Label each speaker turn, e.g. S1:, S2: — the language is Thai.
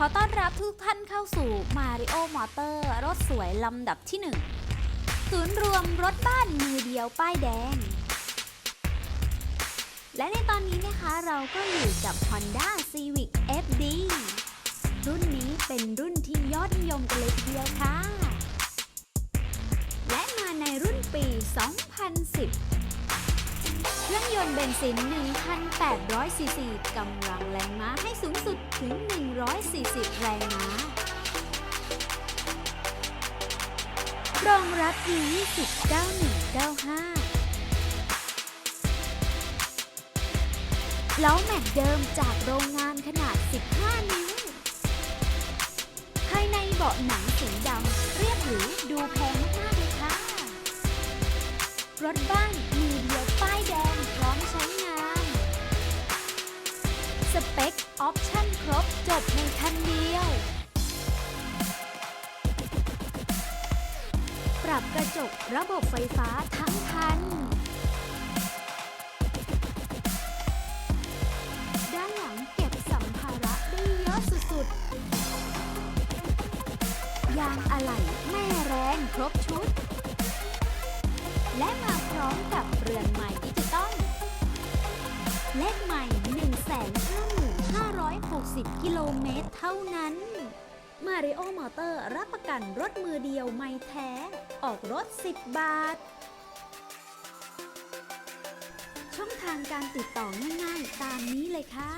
S1: ขอต้อนรับทุกท่านเข้าสู่ Mario Motor รถสวยลำดับที่ 1 ศูนย์รวมรถบ้านมือเดียวป้ายแดง และในตอนนี้นะคะเราก็อยู่กับ Honda Civic FD รุ่นนี้เป็นรุ่นที่ยอดนิยมกันเลยทีเดียวค่ะ ยนต์เบนซิน 1,800 ซีซี กำลังแรงม้าให้สูงสุดถึง 140 แรงม้ารองรับ E20 9195ล้อแม็กเดิมจากโรงงานขนาด 15 นิ้ว ภายในเบาะหนังสีดำเรียบหรูดูแพงมากๆเลยค่ะ รถบ้าน ปค ออปชั่นครบจบในคันเดียว ปรับกระจกระบบไฟฟ้าทั้งคัน ด้านหลังเก็บสัมภาระได้เยอะสุดๆ ยางอะไหล่แม่แรงครบชุด และมาพร้อมกับเรือนใหม่ดิจิตอลเลขใหม่ 60 กิโลเมตรเท่านั้น มาริโอมอเตอร์รับประกันรถมือเดียวไม่แท้ ออกรถ 10 บาท ช่องทางการติดต่อง่ายๆ ตามนี้เลยค่ะ